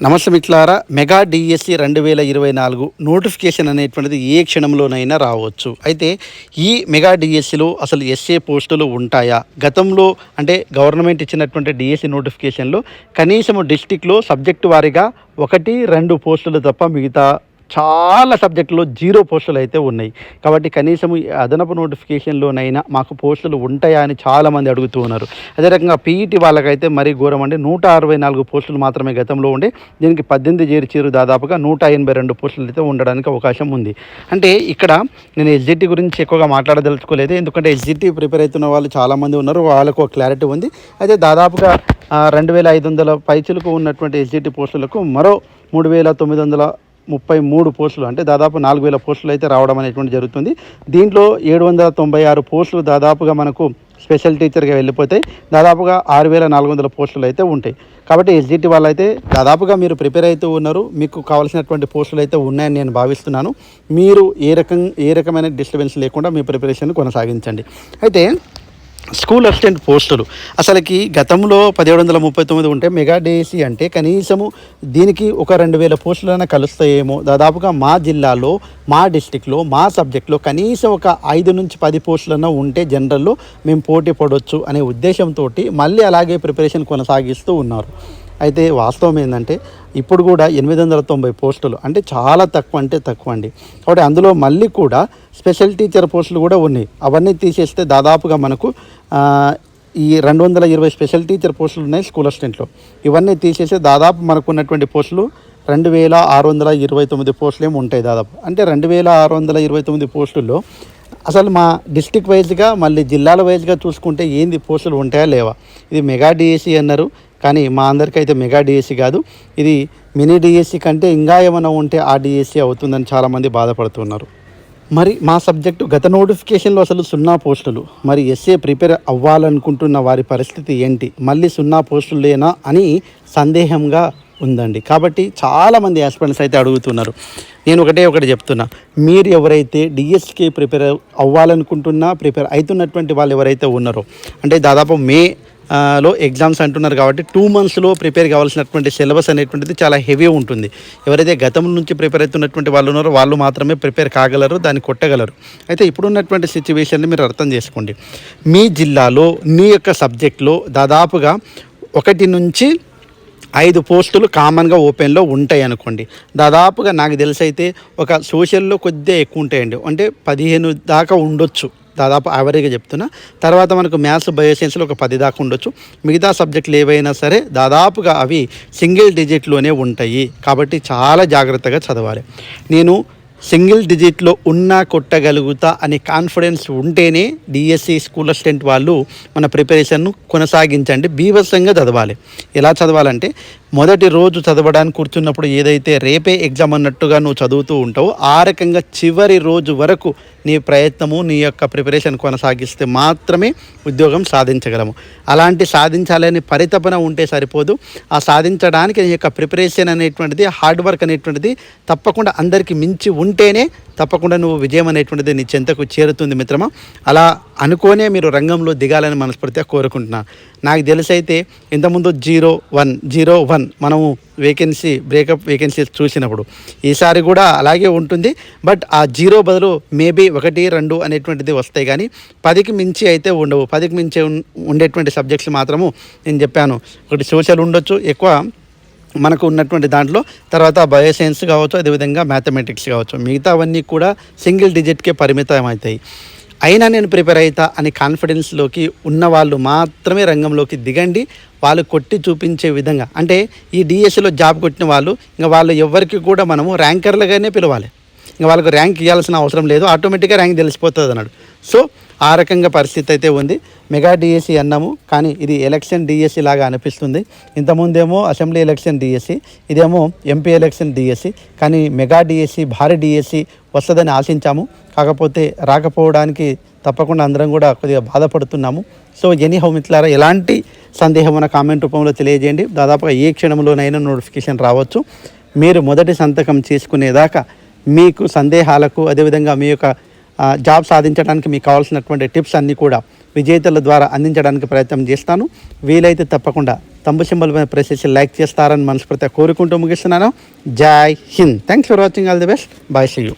నమస్తే మిట్లారా mega DSC రెండు వేల ఇరవై నాలుగు నోటిఫికేషన్ అనేటువంటిది ఏ క్షణంలోనైనా రావచ్చు. అయితే ఈ మెగా డిఎస్సిలో అసలు ఎస్ఏ పోస్టులు ఉంటాయా? గతంలో అంటే గవర్నమెంట్ ఇచ్చినటువంటి డిఎస్సి నోటిఫికేషన్లో కనీసము డిస్టిక్లో సబ్జెక్టు వారీగా ఒకటి రెండు పోస్టులు తప్ప మిగతా చాలా సబ్జెక్టులో జీరో పోస్టులు అయితే ఉన్నాయి. కాబట్టి కనీసం అదనపు నోటిఫికేషన్లోనైనా మాకు పోస్టులు ఉంటాయా అని చాలామంది అడుగుతూ ఉన్నారు. అదే రకంగా పీఈటీ వాళ్ళకైతే మరీ ఘోరం అండి నూట అరవై నాలుగు పోస్టులు మాత్రమే గతంలో ఉండే. దీనికి పద్దెనిమిది చేర్చారు దాదాపుగా నూట ఎనభై రెండు పోస్టులు అయితే ఉండడానికి అవకాశం ఉంది. అంటే ఇక్కడ నేను ఎస్జిటి గురించి ఎక్కువగా మాట్లాడదలుచుకోలేదు. ఎందుకంటే ఎస్జిటి ప్రిపేర్ అవుతున్న వాళ్ళు చాలామంది ఉన్నారు. వాళ్ళకు క్లారిటీ ఉంది. అయితే దాదాపుగా రెండు వేల ఐదు వందల పైచులకు ఉన్నటువంటి ఎస్జిటి పోస్టులకు మరో మూడు వేల తొమ్మిది వందల ముప్పై మూడు పోస్టులు అంటే దాదాపు నాలుగు వేల పోస్టులు అయితే రావడం అనేటువంటి జరుగుతుంది. దీంట్లో ఏడు వందల తొంభై ఆరు పోస్టులు దాదాపుగా మనకు స్పెషల్ టీచర్గా వెళ్ళిపోతాయి. దాదాపుగా ఆరు వేల నాలుగు వందల పోస్టులు అయితే ఉంటాయి. కాబట్టి ఎస్జిటి వాళ్ళు అయితే దాదాపుగా మీరు ప్రిపేర్ అవుతూ ఉన్నారు. మీకు కావాల్సినటువంటి పోస్టులు అయితే ఉన్నాయని నేను భావిస్తున్నాను. మీరు ఏ రకం ఏ రకమైన డిస్టర్బెన్స్ లేకుండా మీ ప్రిపరేషన్ కొనసాగించండి. అయితే స్కూల్ అసిస్టెంట్ పోస్టులు. అసలుకి గతంలో పదిహేడు వందల ముప్పై తొమ్మిది ఉంటే మెగా డేసీ అంటే కనీసము దీనికి ఒక రెండు వేల పోస్టులైనా కలుస్తాయేమో. దాదాపుగా మా జిల్లాలో మా డిస్టిక్లో మా సబ్జెక్ట్లో కనీసం ఒక ఐదు నుంచి పది పోస్టులన్నా ఉంటే జనరల్లో మేము పోటీ పడవచ్చు అనే ఉద్దేశంతో మళ్ళీ అలాగే ప్రిపరేషన్ కొనసాగిస్తూ ఉన్నారు. అయితే వాస్తవం ఏంటంటే ఇప్పుడు కూడా ఎనిమిది వందల తొంభై పోస్టులు అంటే చాలా తక్కువ అంటే తక్కువ అండి. కాబట్టి అందులో మళ్ళీ కూడా స్పెషల్ టీచర్ పోస్టులు కూడా ఉన్నాయి. అవన్నీ తీసేస్తే దాదాపుగా మనకు ఈ రెండు వందల ఇరవై స్పెషల్ టీచర్ పోస్టులు ఉన్నాయి స్కూల్ అసిస్టెంట్లో. ఇవన్నీ తీసేస్తే దాదాపు మనకు ఉన్నటువంటి పోస్టులు రెండు వేల ఆరు వందల ఇరవై తొమ్మిది పోస్టులు ఏమి ఉంటాయి దాదాపు. అంటే రెండు వేల ఆరు వందల ఇరవై తొమ్మిది పోస్టుల్లో అసలు మా డిస్టిక్ వైజ్గా మళ్ళీ జిల్లాల వైజ్గా చూసుకుంటే ఏంది పోస్టులు ఉంటాయా లేవా? ఇది మెగా డిఎస్సి అన్నారు కానీ మా అందరికీ అయితే మెగా డిఎస్సి కాదు. ఇది మినీ డిఎస్సి కంటే ఇంకా ఏమైనా ఉంటే ఆ డిఎస్సి అవుతుందని చాలామంది బాధపడుతున్నారు. మరి మా సబ్జెక్టు గత నోటిఫికేషన్లో అసలు సున్నా పోస్టులు. మరి ఎస్ఏ ప్రిపేర్ అవ్వాలనుకుంటున్న వారి పరిస్థితి ఏంటి? మళ్ళీ సున్నా పోస్టులు లేనా అని సందేహంగా ఉందండి. కాబట్టి చాలామంది ఆస్పిరెంట్స్ అయితే అడుగుతున్నారు. నేను ఒకటే ఒకటి చెప్తున్నా. మీరు ఎవరైతే డిఎస్కి ప్రిపేర్ అవ్వాలనుకుంటున్నా ప్రిపేర్ అవుతున్నటువంటి వాళ్ళు ఎవరైతే ఉన్నారో అంటే దాదాపు మే లో ఎగ్జామ్స్ అంటున్నారు కాబట్టి టూ మంత్స్లో ప్రిపేర్ కావాల్సినటువంటి సిలబస్ అనేటువంటిది చాలా హెవీ ఉంటుంది. ఎవరైతే గతం నుంచి ప్రిపేర్ అవుతున్నటువంటి వాళ్ళు ఉన్నారో వాళ్ళు మాత్రమే ప్రిపేర్ కాగలరు దాన్ని కొట్టగలరు. అయితే ఇప్పుడున్నటువంటి సిచ్యువేషన్ని మీరు అర్థం చేసుకోండి. మీ జిల్లాలో మీ యొక్క సబ్జెక్ట్లో దాదాపుగా ఒకటి నుంచి ఐదు పోస్టులు కామన్గా ఓపెన్లో ఉంటాయి అనుకోండి. దాదాపుగా నాకు తెలిసి అయితే ఒక సోషల్లో కొద్దిగా ఎక్కువ ఉంటాయండి. అంటే పదిహేను దాకా ఉండొచ్చు. దాదాపు యావరేజ్గా చెప్తున్నా. తర్వాత మనకు మ్యాథ్స్ బయోసైన్స్లో ఒక పది దాకా ఉండొచ్చు. మిగతా సబ్జెక్టులు ఏవైనా సరే దాదాపుగా అవి సింగిల్ డిజిట్లోనే ఉంటాయి. కాబట్టి చాలా జాగ్రత్తగా చదవాలి. నేను సింగిల్ డిజిట్లో ఉన్నా కొట్టగలుగుతా అనే కాన్ఫిడెన్స్ ఉంటేనే డిఎస్సి స్కూల్ అసిస్టెంట్ వాళ్ళు మన ప్రిపరేషన్ను కొనసాగించండి. బీభత్సంగా చదవాలి. ఎలా చదవాలంటే మొదటి రోజు చదవడానికి కూర్చున్నప్పుడు ఏదైతే రేపే ఎగ్జామ్ అన్నట్టుగా నువ్వు చదువుతూ ఉంటావో ఆ రకంగా చివరి రోజు వరకు నీ ప్రయత్నము నీ యొక్క ప్రిపరేషన్ కొనసాగిస్తే మాత్రమే ఉద్యోగం సాధించగలము. అలాంటి సాధించాలని పరితపన ఉంటే సరిపోదు. ఆ సాధించడానికి నీ యొక్క ప్రిపరేషన్ అనేటువంటిది హార్డ్ వర్క్ అనేటువంటిది తప్పకుండా అందరికీ మించి ఉంటేనే తప్పకుండా నువ్వు విజయం అనేటువంటిది నీ చెంతకు చేరుతుంది మిత్రమా. అలా అనుకోనే మీరు రంగంలో దిగాలని మనస్ఫూర్తిగా కోరుకుంటున్నాను నాకు తెలిసైతే ఇంతకుముందు జీరో వన్ జీరో వన్ మనము వేకెన్సీ బ్రేకప్ వేకెన్సీస్ చూసినప్పుడు. ఈసారి కూడా అలాగే ఉంటుంది. బట్ ఆ జీరో బదులు మేబీ ఒకటి రెండు అనేటువంటిది వస్తాయి. కానీ పదికి మించి అయితే ఉండవు. పదికి మించి ఉండేటువంటి సబ్జెక్ట్స్ మాత్రము నేను చెప్పాను. ఒకటి సోషల్ ఉండొచ్చు. ఎక్కువ మనకు ఉన్నటువంటి దాంట్లో. తర్వాత బయోసైన్స్ కావచ్చు. అదేవిధంగా మ్యాథమెటిక్స్ కావచ్చు. మిగతావన్నీ కూడా సింగిల్ డిజిట్కే పరిమితం అవుతాయి. అయినా నేను ప్రిపేర్ అవుతా అని కాన్ఫిడెన్స్లోకి ఉన్న వాళ్ళు మాత్రమే రంగంలోకి దిగండి. వాళ్ళు కొట్టి చూపించే విధంగా. అంటే ఈ డిఎస్సిలో జాబ్ కొట్టిన వాళ్ళు ఇంకా వాళ్ళు ఎవరికి కూడా మనము ర్యాంకర్లుగానే పిలవాలి. ఇంకా వాళ్ళకు ర్యాంక్ ఇవ్వాల్సిన అవసరం లేదు. ఆటోమేటిక్గా ర్యాంక్ తెలిసిపోతుంది అన్నాడు సో ఆ రకంగా పరిస్థితి అయితే ఉంది. మెగా డిఎస్సి అన్నాము కానీ ఇది ఎలక్షన్ డిఎస్సి లాగా అనిపిస్తుంది. ఇంతకుముందేమో అసెంబ్లీ ఎలక్షన్ డిఎస్సి ఇదేమో ఎంపీ ఎలక్షన్ డిఎస్సి కానీ మెగా డిఎస్సి భారీ డిఎస్సి వస్తుందని ఆశించాము. కాకపోతే రాకపోవడానికి తప్పకుండా అందరం కూడా కొద్దిగా బాధపడుతున్నాము. సో ఎనీ హౌ మిత్రులారా ఎలాంటి సందేహం మన కామెంట్ రూపంలో తెలియజేయండి. దాదాపుగా ఏ క్షణంలోనైనా నోటిఫికేషన్ రావచ్చు. మీరు మొదటి సంతకం చేసుకునేదాకా మీకు సందేహాలకు అదేవిధంగా మీ యొక్క జాబ్ సాధించడానికి మీకు కావాల్సినటువంటి టిప్స్ అన్నీ కూడా విజేతల ద్వారా అందించడానికి ప్రయత్నం చేస్తాను. వీలైతే తప్పకుండా తంబు సింబల్ పైన ప్రెస్ చేసి లైక్ చేస్తారని మనస్ఫూర్తిగా కోరుకుంటూ ముగిస్తున్నాను. జై Hind. Thanks for watching all the best bye see you